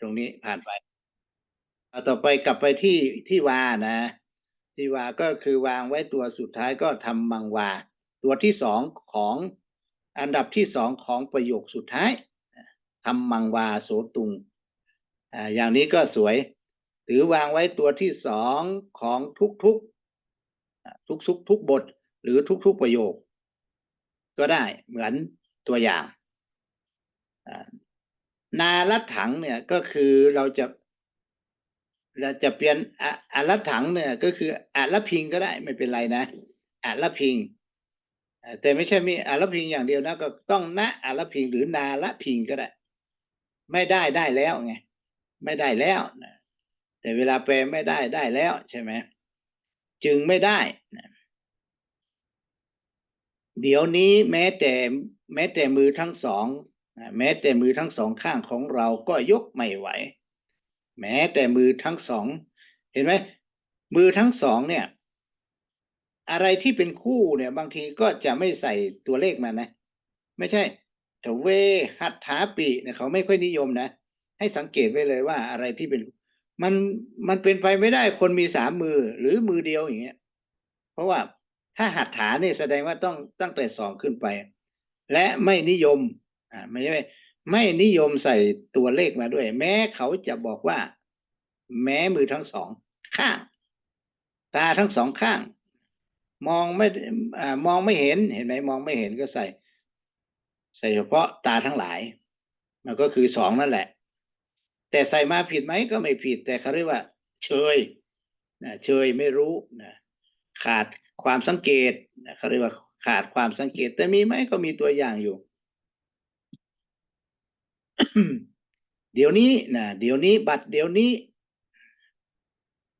ตรงนี้ผ่านไปเอาต่อไปกลับไปที่ที่วานะ ที่วาก็คือวางไว้ตัวสุดท้ายก็ทำมังวา ตัวที่สองของอันดับที่สองของประโยคสุดท้ายทำมังวาโสตุงอ่าอย่างนี้ก็สวยหรือวางไว้ตัวที่สองของทุกๆอ่าทุกๆทุกบท หรือทุกๆประโยค ก็ได้เหมือนตัวอย่าง นารัดถังเนี่ยก็คือเราจะเราจะเปลี่ยนอะอะรัดถังเนี่ยก็คืออะละพิงก็ได้ไม่เป็นไรนะอะละพิง แต่ไม่ใช่มีอะละพิงอย่างเดียวนะก็ต้องนะอะละพิงหรือนาละพิงก็ได้ ไม่ได้ได้แล้วไงไม่ได้แล้วนะแต่เวลาแปลไม่ได้ได้แล้วใช่ไหมจึงไม่ได้นะเดี๋ยวนี้แม้แต่แม้แต่มือทั้งสอง แม้แต่มือทั้งสองข้างของเราก็ยกไม่ไหว แม้แต่มือทั้งสอง เห็นไหมมือทั้งสองเนี่ย อะไรที่เป็นคู่เนี่ย บางทีก็จะไม่ใส่ตัวเลขมานะ ไม่ใช่แต่เวหัตถาปีเนี่ยเขาไม่ค่อยนิยมนะ ให้สังเกตไว้เลยว่าอะไรที่เป็นมันมันเป็นไปไม่ได้คนมีสามมือหรือมือเดียวอย่างเงี้ย เพราะว่าถ้าหัตถาเนี่ยแสดงว่าต้องตั้งแต่สองขึ้นไป และไม่นิยม อ่าไม่ใช่ไม่นิยมใส่ตัวเลขมาด้วย แม้เขาจะบอกว่า แม้มือทั้งสองข้าง ตาทั้งสองข้าง มองไม่อมองไม่เห็นเห็นไหมมองไม่เห็นก็ใส่ ใส่เฉพาะตาทั้งหลาย มันก็คือสองนั่นแหละ แต่ใส่มาผิดไหมก็ไม่ผิด แต่เขาเรียกว่า เชยนะเชยไม่รู้นะขาดความสังเกตนะเขาเรียกว่าขาดความสังเกต แต่มีไหมก็มีตัวอย่างอยู่ เดี๋ยวนี้นะเดี๋ยวนี้บัดเดี๋ยวนี้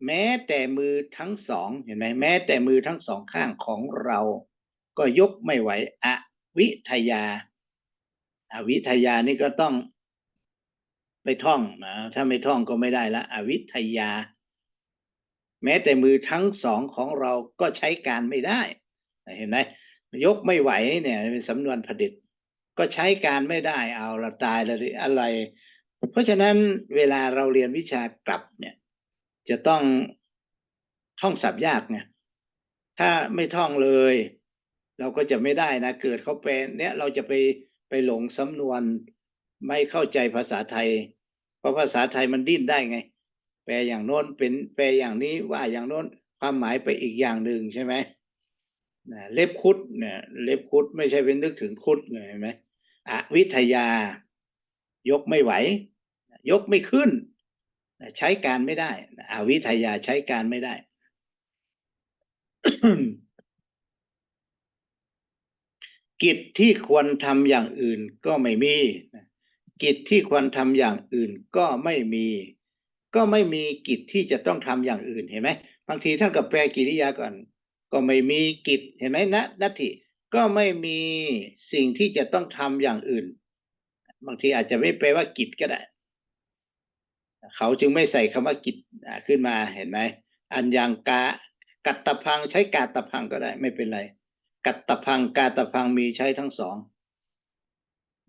แม้แต่มือทั้งสองเห็นไหมแม้แต่มือทั้งสองข้างของเรา ก็ยกไม่ไหวอวิทยาอวิทยานี่ก็ต้องไปท่องนะถ้าไม่ท่องก็ไม่ได้ละอวิทยา แม้แต่มือทั้งสองของเราก็ใช้การไม่ได้ เห็นไหมยกไม่ไหวเนี่ยเป็นสำนวนผดิต ก็ใช้การไม่ได้เอาละตายละอะไร เพราะฉะนั้นเวลาเราเรียนวิชากลับเนี่ย จะต้องท่องศัพท์ยากไงถ้าไม่ท่องเลย เราก็จะไม่ได้นะ เกิดเขาแปลเนี่ยเราจะไปไปหลงสำนวนไม่เข้าใจภาษาไทย เพราะภาษาไทยมันดิ้นได้ไง แปลอย่างโน้นเป็นแปลอย่างนี้ว่าอย่างโน้นความหมายไปอีกอย่างหนึ่งใช่ไหมนะเล็บคุดเนี่ยเล็บคุดไม่ใช่เป็นนึกถึงคุดเลยเห็นไหม อวิทยา ยกไม่ไหว ยกไม่ขึ้น ใช้การไม่ได้อวิทยาใช้การไม่ได้ กิจที่ควรทำอย่างอื่นก็ไม่มี กิจที่ควรทำอย่างอื่นก็ไม่มี ก็ไม่มีกิจที่จะต้องทำอย่างอื่นเห็นไหมบางทีท่านกับแปลกิริยาก่อน ก็ไม่มีกิจเห็นไหมนะนัตถิ ก็ไม่มีสิ่งที่จะต้องทำอย่างอื่น บางทีอาจจะไม่แปลว่ากิจก็ได้ เขาจึงไม่ใส่คำว่ากิจขึ้นมาเห็นไหมอันยังกากัตตพังใช้กาตพังก็ได้ ไม่เป็นไร กัตตพังกาตพังมีใช้ทั้งสอง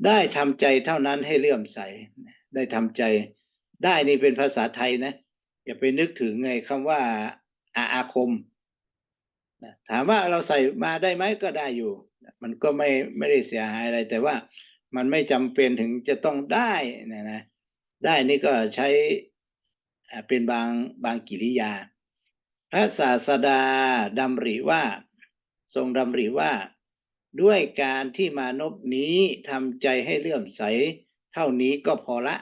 ได้ทำใจเท่านั้นให้เลื่อมใส ได้ทำใจ ได้นี่เป็นภาษาไทยนะอย่าไปนึกถึงไงคำว่าอาอาคม ถามว่าเราใส่มาได้ไหมก็ได้อยู่ มันก็ไม่ไม่ได้เสียหายอะไร แต่ว่ามันไม่จำเป็นถึงจะต้องได้นะนะได้นี่ก็ใช้เป็นบางบางกิริยา พระศาสดาดำริว่า ทรงดำริว่า ด้วยการที่มานพนี้ทำใจให้เลื่อมใส เท่านี้ก็พอละ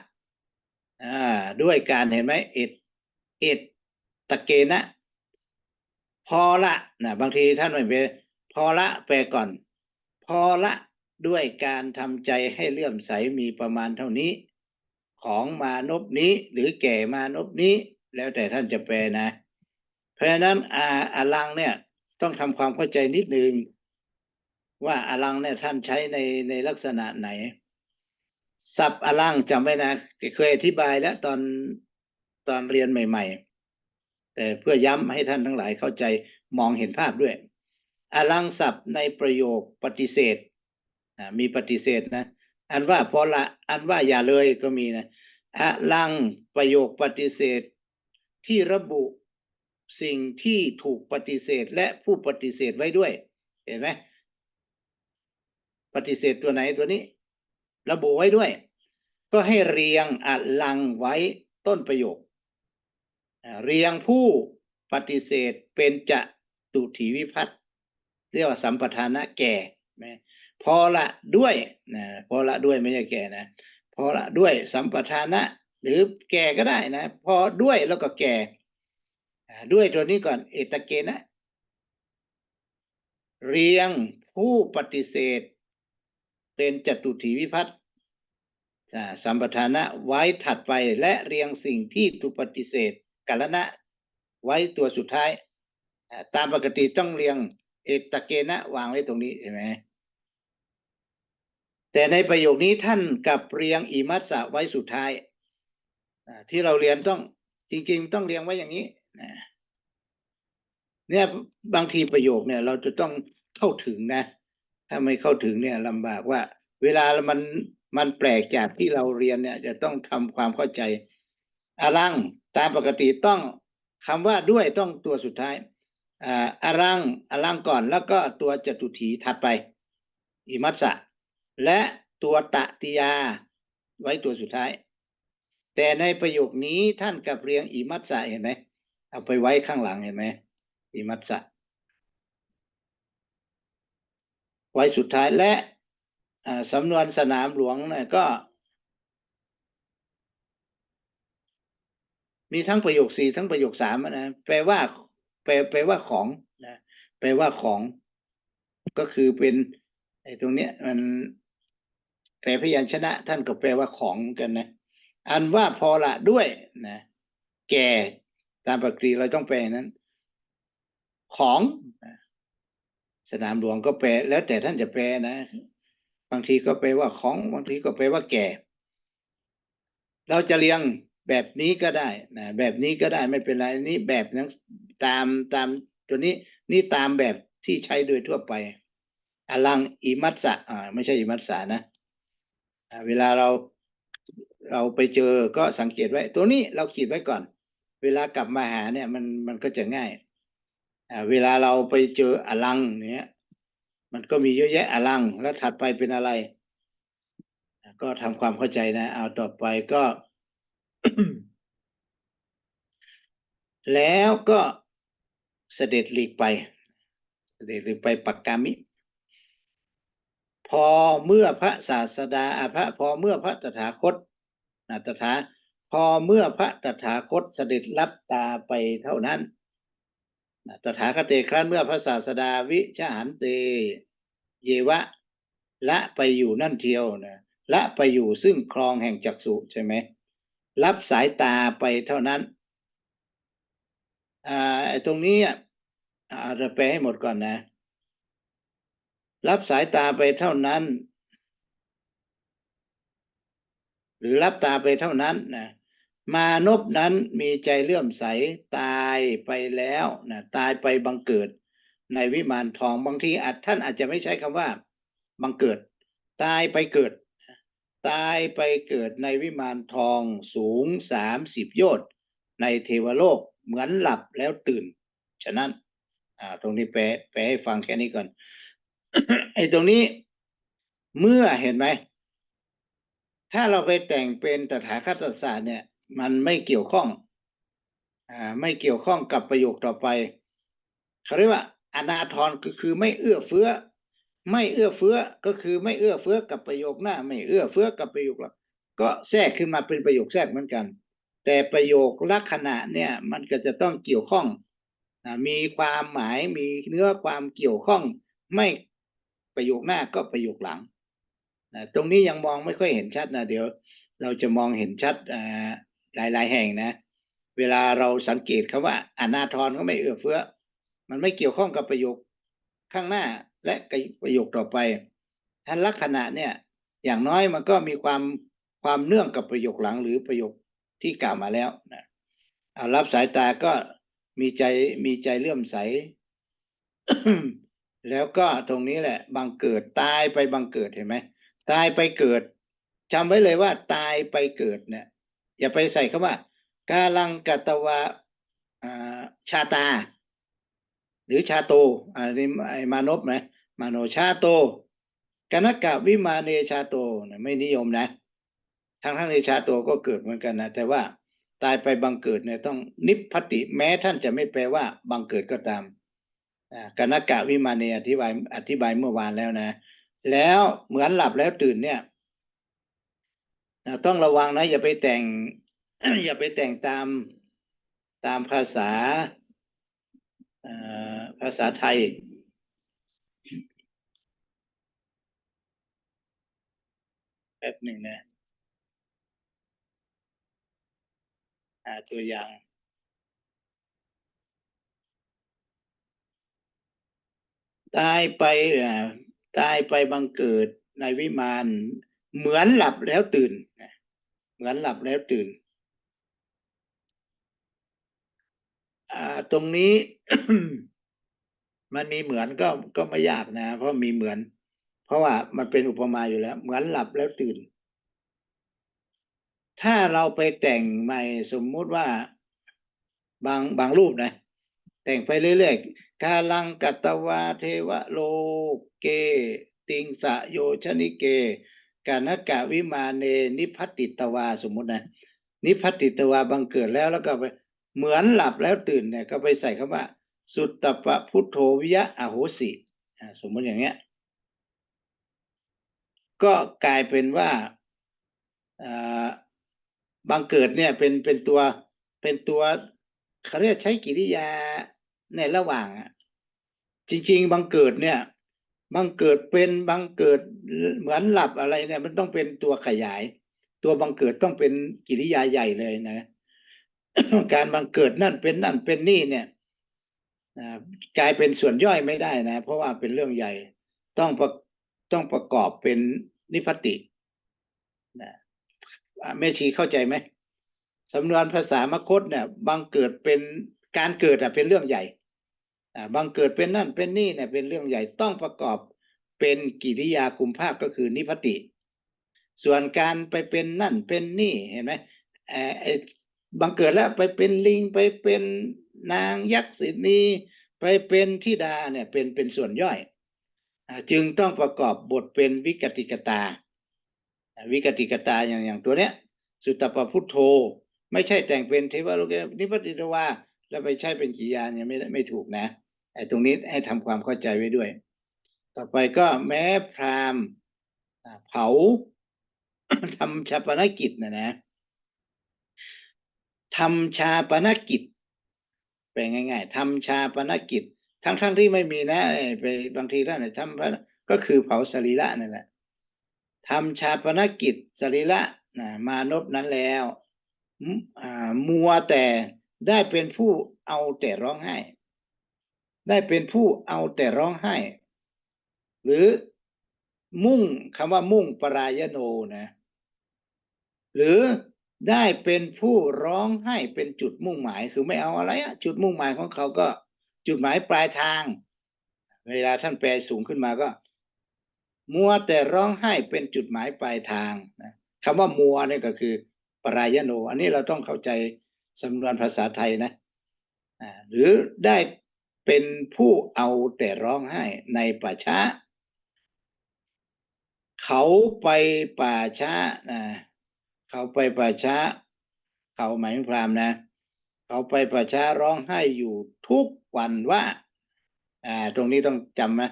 อ่าด้วยการเห็นไหมเอ็ดเอ็ดตะเกนะ พอละนะบางทีท่านไม่เป็นพอละแปลก่อน พอละด้วยการทำใจให้เลื่อมใสมีประมาณเท่านี้ ของมานพนี้หรือแก่มานพนี้ แล้วแต่ท่านจะแปลนะ เพราะฉะนั้นอาอาลังเนี่ยต้องทำความเข้าใจนิดนึง ว่าอาลังเนี่ยท่านใช้ในในลักษณะไหนศัพท์อาลังจำไว้นะเคยอธิบายแล้วตอนตอนเรียนใหม่ ๆ แต่เพื่อย้ำให้ท่านทั้งหลายเข้าใจมองเห็นภาพด้วย อลังศัพท์ในประโยคปฏิเสธมีปฏิเสธนะ อันว่าพอละ อันว่าอย่าเลยก็มีนะอลังประโยคปฏิเสธ ที่ระบุสิ่งที่ถูกปฏิเสธและผู้ปฏิเสธไว้ด้วย เห็นไหมปฏิเสธตัวไหนตัวนี้ ระบุไว้ด้วย ก็ให้เรียงอะลังไว้ต้นประโยค เรียงผู้ปฏิเสธเป็นจะตุถีวิพัตเรียกว่าสัมปทานะแก่ไหมพอละด้วยนะพอละด้วยไม่ใช่แก่นะ พอละด้วยสัมปทานะ หรือแก่ก็ได้นะ พอด้วยแล้วก็แก่ด้วยตัวนี้ก่อนเอตเกนะ เรียงผู้ปฏิเสธ เป็นจตุถีวิพัตสัมปทานะไว้ถัดไปและเรียงสิ่งที่ถูกปฏิเสธ กาลนะไว้ตัวสุดท้าย ตามปกติต้องเรียงเอตเกนะวางไว้ตรงนี้เห็นไหมแต่ในประโยคนี้ท่านกลับเรียงอิมัสสะไว้สุดท้ายที่เราเรียนต้องจริง ๆ ต้องเรียงไว้อย่างนี้เนี่ยบางทีประโยคเนี่ยเราจะต้องเข้าถึงนะ ถ้าไม่เข้าถึงเนี่ยลำบากว่า เวลามันมันแปลกจากที่เราเรียนเนี่ย จะต้องทำความเข้าใจอารัง ตามปกติต้องคำว่าด้วยต้องตัวสุดท้ายอารังอารังก่อนแล้วก็ตัวจตุถีถัดไป อิมัสสะ และตัวตะติยา ไว้ตัวสุดท้าย แต่ในประโยคนี้ท่านกับเรียงอิมัสสะเห็นไหมเอาไปไว้ข้างหลังเห็นไหมอิมัสสะ ไว้สุดท้ายและสำนวนสนามหลวงเนี่ยก็ มีทั้งประโยคสี่ทั้งประโยคสามนะแปลว่าแปลแปลว่าของนะแปลว่าของ ก็คือเป็นไอ้ตรงเนี้ยมันแปลพยัญชนะ ท่านก็แปลว่าของกันนะ อันว่าพอละด้วยนะแก่ตามปกติเราต้องแปลนั้น ของสนามหลวงก็แปลแล้วแต่ท่านจะแปลนะ บางทีก็แปลว่าของบางทีก็แปลว่าแก่ เราจะเรียง แบบนี้ก็ได้นะแบบนี้ก็ได้ไม่เป็นไรนี่แบบนั้นตามตามตัวนี้นี่ตามแบบที่ใช้โดยทั่วไปอลังอิมัสสะอ่าไม่ใช่อิมัสสะนะเวลาเราเราไปเจอก็สังเกตไว้ ตัวนี้เราขีดไว้ก่อน เวลากลับมาหาเนี่ยมันมันก็จะง่ายอ่าเวลาเราไปเจออลังเนี้ยมันก็มีเยอะแยะอลังแล้วถัดไปเป็นอะไร ก็ทำความเข้าใจนะ เอาต่อไปก็ แล้วก็เสด็จหลีกไป เสด็จหลีกไปปักกามิ พอเมื่อพระศาสดาอาพระพอเมื่อพระตถาคตนะตถาพอเมื่อพระตถาคตเสด็จรับตาไปเท่านั้นนะตถาคตเตครั้นเมื่อพระศาสดาวิชหันเต เยวะ ละไปอยู่นั่นเทียวนะละไปอยู่ซึ่งคลองแห่งจักสุใช่ไหม รับสายตาไปเท่านั้นอ่าตรงนี้อะเราแปให้หมดก่อนนะ รับสายตาไปเท่านั้น หรือรับตาไปเท่านั้นนะมานพนั้นมีใจเลื่อมใสตายไปแล้วนะตายไปบังเกิด ในวิมานทองบางทีอาจท่านอาจจะไม่ใช้คำว่า บังเกิด ตายไปเกิด ตายไปเกิดในวิมานทองสูงสามสิบโยชน์ในเทวโลกเหมือนหลับแล้วตื่น ฉะนั้นอ่าตรงนี้แปลแปลให้ฟังแค่นี้ก่อนไอ้ตรงนี้เมื่อเห็นไหม ถ้าเราไปแต่งเป็นตถาคตศาสตร์เนี่ย มันไม่เกี่ยวข้องอ่าไม่เกี่ยวข้องกับประโยคต่อไปเขาเรียกว่าอนาทรก็คือไม่เอื้อเฟื้อ ไม่เอื้อเฟื้อก็คือไม่เอื้อเฟื้อกับประโยคหน้า ไม่เอื้อเฟื้อกับประโยคหลังก็แทรกขึ้นมาเป็นประโยคแทรกเหมือนกัน แต่ประโยคลักษณะเนี่ยมันก็จะต้องเกี่ยวข้องมีความหมายมีเนื้อความเกี่ยวข้อง ไม่ประโยคหน้าก็ประโยคหลังตรงนี้ยังมองไม่ค่อยเห็นชัดนะเดี๋ยว เราจะมองเห็นชัดอ่าหลายๆ แห่งนะ เวลาเราสังเกตคำว่าอนาทรก็ไม่เอื้อเฟื้อ มันไม่เกี่ยวข้องกับประโยคข้างหน้า และประโยคต่อไปท่านลักษณะเนี่ย อย่างน้อยมันก็มีความความเนื่องกับประโยคหลังหรือประโยคที่กล่าวมาแล้วนะเอารับสายตาก็มีใจมีใจเลื่อมใส แล้วก็ตรงนี้แหละบังเกิดตายไปบังเกิดเห็นไหมตายไปเกิดจำไว้เลยว่าตายไปเกิดเนี่ย อย่าไปใส่คำว่ากาลังกัตวาอ่าชาตา หรือชาโตอันนี้ไอมานพนะมาโนชาโตกนกะวิมาเนชาโตนะไม่นิยมนะทั้งทั้งในชาโตก็เกิดเหมือนกันนะแต่ว่าตายไปบังเกิดเนี่ยต้องนิพพติแม้ท่านจะไม่แปลว่าบังเกิดก็ตามกนกะวิมาเนอธิบายอธิบายเมื่อวานแล้วนะ แล้วเหมือนหลับแล้วตื่นเนี่ยต้องระวังนะอย่าไปแต่งอย่าไปแต่งตามตามภาษา ภาษาไทย แป๊บหนึ่งนะาตัวอย่าง ตายไปตายไปบังเกิดในวิมานเหมือนหลับแล้วตื่น เหมือนหลับแล้วตื่น ตรงนี้ มันมีเหมือนก็ก็ไม่ยากนะ เพราะมีเหมือน เพราะว่ามันเป็นอุปมาอยู่แล้ว เหมือนหลับแล้วตื่น ถ้าเราไปแต่งใหม่สมมุติว่าบางบางรูปนะ แต่งไปเรื่อยๆกาลังกัตวาเทวโลเก ติงสะโยชนิเกกานกะวิมาเน นิพัตติตวาสมมุตินะนิพัตติตวาบังเกิดแล้วแล้วก็ไปเหมือนหลับแล้วตื่นเนี่ย ก็ไปใส่คำว่า สุตตปะพุทโธวิยะอโหสิสมมติอย่างเงี้ย ก็กลายเป็นว่าอ่าบังเกิดเนี่ยเป็นเป็นตัวเป็นตัวเขาเรียกใช้กิริยาในระหว่างอะจริง ๆบังเกิดเนี่ยบังเกิดเป็นบังเกิดเหมือนหลับอะไรเนี่ย มันต้องเป็นตัวขยาย ตัวบังเกิดต้องเป็นกิริยาใหญ่เลยนะ การบังเกิดนั่นเป็นนั่นเป็นนี่เนี่ย กลายเป็นส่วนย่อยไม่ได้นะ เพราะว่าเป็นเรื่องใหญ่ต้องประต้องประกอบเป็นนิพพตินะอ่าแม่ชีเข้าใจไหมสำนวนภาษามคตเนี่ยบังเกิดเป็นการเกิดอะเป็นเรื่องใหญ่อ่าบังเกิดเป็นนั่นเป็นนี่เนี่ยเป็นเรื่องใหญ่ต้องประกอบเป็นกิริยาคุมภาคก็คือนิพพติ ส่วนการไปเป็นนั่นเป็นนี่เห็นไหมเออไอ้บังเกิดแล้วไปเป็นลิงไปเป็น นางยักษ์ศินีไปเป็นธิดาเนี่ยเป็นเป็นส่วนย่อยจึงต้องประกอบบทเป็นวิกติกตา วิกติกตาอย่างอย่างตัวเนี้ย สุตตปพุทโธ ไม่ใช่แต่งเป็นเทวโลกนิพพติตวาแล้วไปใช้เป็นกิริยาเนี่ยไม่ได้ไม่ถูกนะไอ้ตรงนี้ให้ทำความเข้าใจไว้ด้วย ต่อไปก็แม้พราหมณ์เผาทำชาปนกิจนะนะทำชาปนกิจ ง่าย ๆทำชาปนกิจ ทั้งๆที่ไม่มีนะไปบางทีท่านเนี่ยทำพระก็คือเผาสรีระนั่นแหละทำชาปนกิจสรีระนะมานพนั้นแล้วมัวแต่ได้เป็นผู้เอาแต่ร้องไห้ ได้เป็นผู้เอาแต่ร้องไห้ หรือมุ่งคำว่ามุ่งปรายโนนะ หรือ ได้เป็นผู้ร้องไห้เป็นจุดมุ่งหมายคือไม่เอาอะไรอะจุดมุ่งหมายของเขาก็ จุดหมายปลายทาง เวลาท่านแปลสูงขึ้นมาก็ มัวแต่ร้องไห้เป็นจุดหมายปลายทางนะคำว่ามัวนี่ก็คือ ปรายโน อันนี้เราต้องเข้าใจสำนวนภาษาไทยนะหรือได้เป็นผู้เอาแต่ร้องไห้ในป่าช้า เขาไปป่าช้านะ เขาไปป่าช้า เขาหมายถึงพราหมณ์นะ เขาไปป่าช้าร้องไห้อยู่ทุกวันว่า อ่า ตรงนี้ต้องจำนะ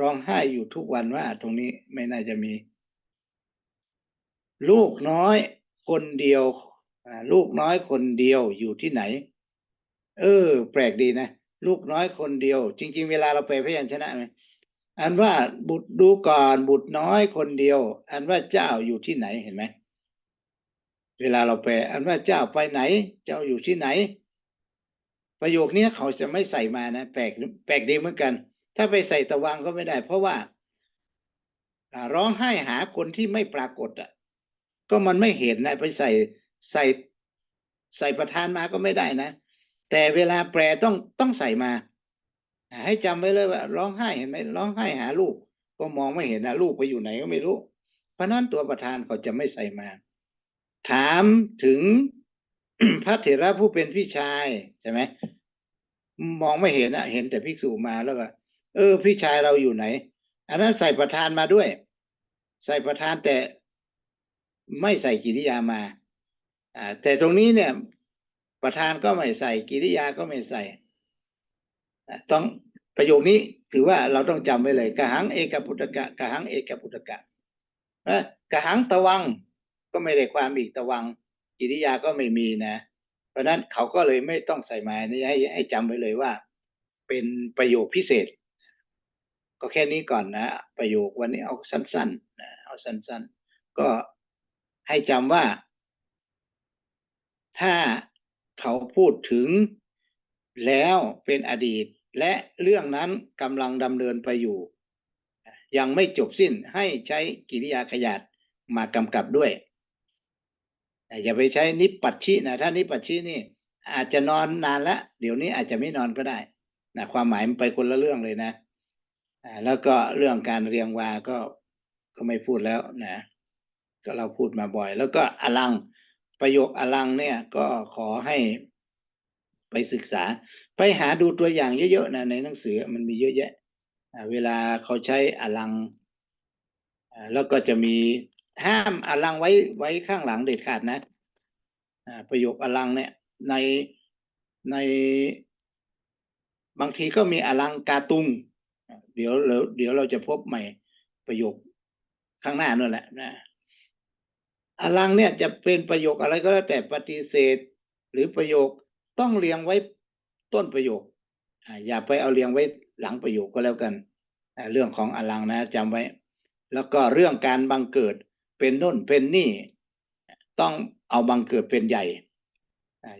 ร้องไห้อยู่ทุกวันว่า ตรงนี้ไม่น่าจะมี ลูกน้อยคนเดียวลูกน้อยคนเดียวอยู่ที่ไหน เออ แปลกดีนะลูกน้อยคนเดียว จริง ๆ เวลาเราไปพยัญชนะไหมอันว่าบุตรดูก่อนบุตรน้อยคนเดียว อันว่าเจ้าอยู่ที่ไหนเห็นไหม เวลาเราแปลอันว่าเจ้าไปไหน เจ้าอยู่ที่ไหน ประโยคนี้เขาจะไม่ใส่มานะ แปลกแปลกดีเหมือนกัน ถ้าไปใส่ตะวังก็ไม่ได้ เพราะว่าร้องไห้หาคนที่ไม่ปรากฏอะ ก็มันไม่เห็นนะไปใส่ใส่ใส่ประธานมาก็ไม่ได้นะ แต่เวลาแปลต้องต้องใส่มา ให้จำไว้เลยว่า ร้องไห้เห็นไหมร้องไห้หาลูก ก็มองไม่เห็นนะลูกไปอยู่ไหนก็ไม่รู้ เพราะนั้นตัวประธานเขาจะไม่ใส่มา ถามถึงพระเถระผู้เป็นพี่ชายใช่ไหมมองไม่เห็นอะเห็นแต่ภิกษุมาแล้วก็เออ พี่ชายเราอยู่ไหน อันนั้นใส่ประธานมาด้วย ใส่ประธานแต่ไม่ใส่กิริยามาอ่าแต่ตรงนี้เนี่ย ประธานก็ไม่ใส่กิริยาก็ไม่ใส่ต้องประโยคนี้ถือว่าเราต้องจำไว้เลยกะหังเอกปุตตกะกะหังเอกปุตตกะนะกหังตะวัง ก็ไม่ได้ความอีกตะวังกิริยาก็ไม่มีนะ เพราะนั้นเขาก็เลยไม่ต้องใส่หมานี่ให้ให้จำไว้เลยว่า เป็นประโยคพิเศษ ก็แค่นี้ก่อนนะ ประโยควันนี้เอาสั้นๆนะเอาสั้นๆ ก็ให้จำว่า ถ้าเขาพูดถึงแล้วเป็นอดีต และเรื่องนั้นกำลังดำเนินไปอยู่ ยังไม่จบสิ้นให้ใช้กิริยาขยาดมากำกับด้วย อย่าไปใช้นิปปัชชินะถ้านิปปัชชินี่ อาจจะนอนนานละเดี๋ยวนี้อาจจะไม่นอนก็ได้นะความหมายมันไปคนละเรื่องเลยนะอ่าแล้วก็เรื่องการเรียงวาก็ก็ไม่พูดแล้วนะก็เราพูดมาบ่อย แล้วก็อลังประโยคอลังเนี่ยก็ขอให้ไปศึกษา ไปหาดูตัวอย่างเยอะๆนะในหนังสือมันมีเยอะแยะเวลาเขาใช้อลังแล้วก็จะมี ห้ามอลังไว้ไว้ข้างหลังเด็ดขาดนะประโยคอลังเนี่ยในในบางทีก็มีอลังกาตุง เดี๋ยวเดี๋ยวเดี๋ยวเราจะพบใหม่ประโยคข้างหน้านั่นแหละนะอลังเนี่ยจะเป็นประโยคอะไรก็แล้วแต่ปฏิเสธ หรือประโยคต้องเรียงไว้ต้นประโยคอย่าไปเอาเรียงไว้หลังประโยคก็แล้วกัน เรื่องของอลังนะจำไว้ แล้วก็เรื่องการบังเกิด เป็นน่นเป็นนี่ต้องเอาบังเกิดเป็นใหญ่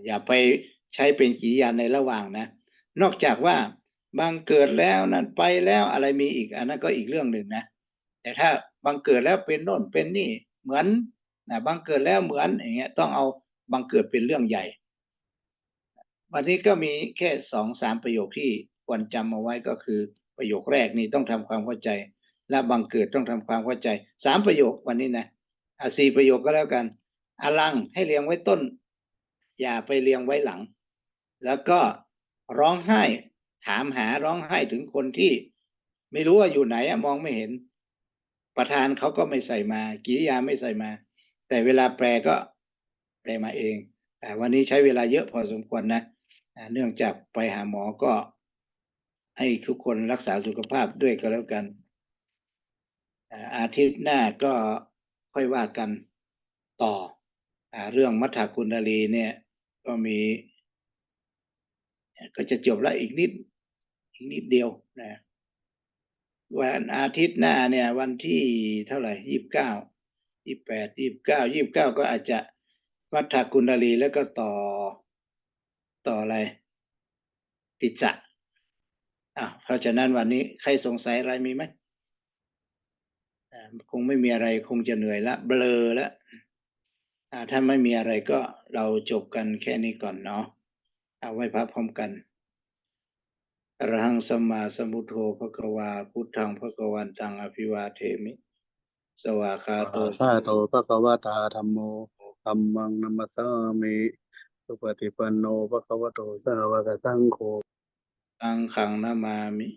อย่าไปใช้เป็นกิริยาในระหว่างนะ นอกจากว่าบังเกิดแล้วนั้นไปแล้วอะไรมีอีกอันนั้นก็อีกเรื่องหนึ่งนะ แต่ถ้าบังเกิดแล้วเป็นโน่นเป็นนี่เหมือนนะบังเกิดแล้วเหมือนอย่างเงี้ยต้องเอาบังเกิดเป็นเรื่องใหญ่ วันนี้ก็มีแค่สองสามประโยคที่ควรจำเอาไว้ก็คือประโยคแรกนี่ต้องทำความเข้าใจ และบังเกิดต้องทำความเข้าใจสามประโยควันนี้นะอะสี่ประโยคก็แล้วกันอลังให้เรียงไว้ต้น อย่าไปเรียงไว้หลัง แล้วก็ร้องไห้ถามหาร้องไห้ถึงคนที่ ไม่รู้ว่าอยู่ไหนมองไม่เห็น ประธานเขาก็ไม่ใส่มา กิริยาไม่ใส่มา แต่เวลาแปลก็แปลมาเองแต่วันนี้ใช้เวลาเยอะพอสมควรนะเนื่องจากไปหาหมอก็ให้ทุกคนรักษาสุขภาพด้วยก็แล้วกัน อาทิตย์หน้าก็ค่อยว่ากันต่ออเรื่องมัทธากุณลีเนี่ย ก็มี ก็จะจบแล้วอีกนิด อีกนิดเดียวนะวันอาทิตย์หน้าเนี่ย วันที่เท่าไหร่ยี่สิบเก้ายี่แปดยี่บเก้ายี่บเก้าก็อาจจะวัฏฐกุณลีแล้วก็ต่อต่ออะไรติจจะอะเพราะฉะนั้นวันนี้ใครสงสัยอะไรมีไหม คงไม่มีอะไรคงจะเหนื่อยละ เบลอละอ่าถ้าไม่มีอะไรก็เราจบกันแค่นี้ก่อนเนาะเอาไว้พักพร้อมกันอรหังสัมมาสัมพุทโธภะคะวาพุทธังภะคะวันตังอภิวาเทมิ สวากขาโตสาโตภะคะวะตาธัมโมธัมมังนัมมัสสามิสุปฏิปันโนภะคะวะโตสาวกสังโฆอังขังนามามิ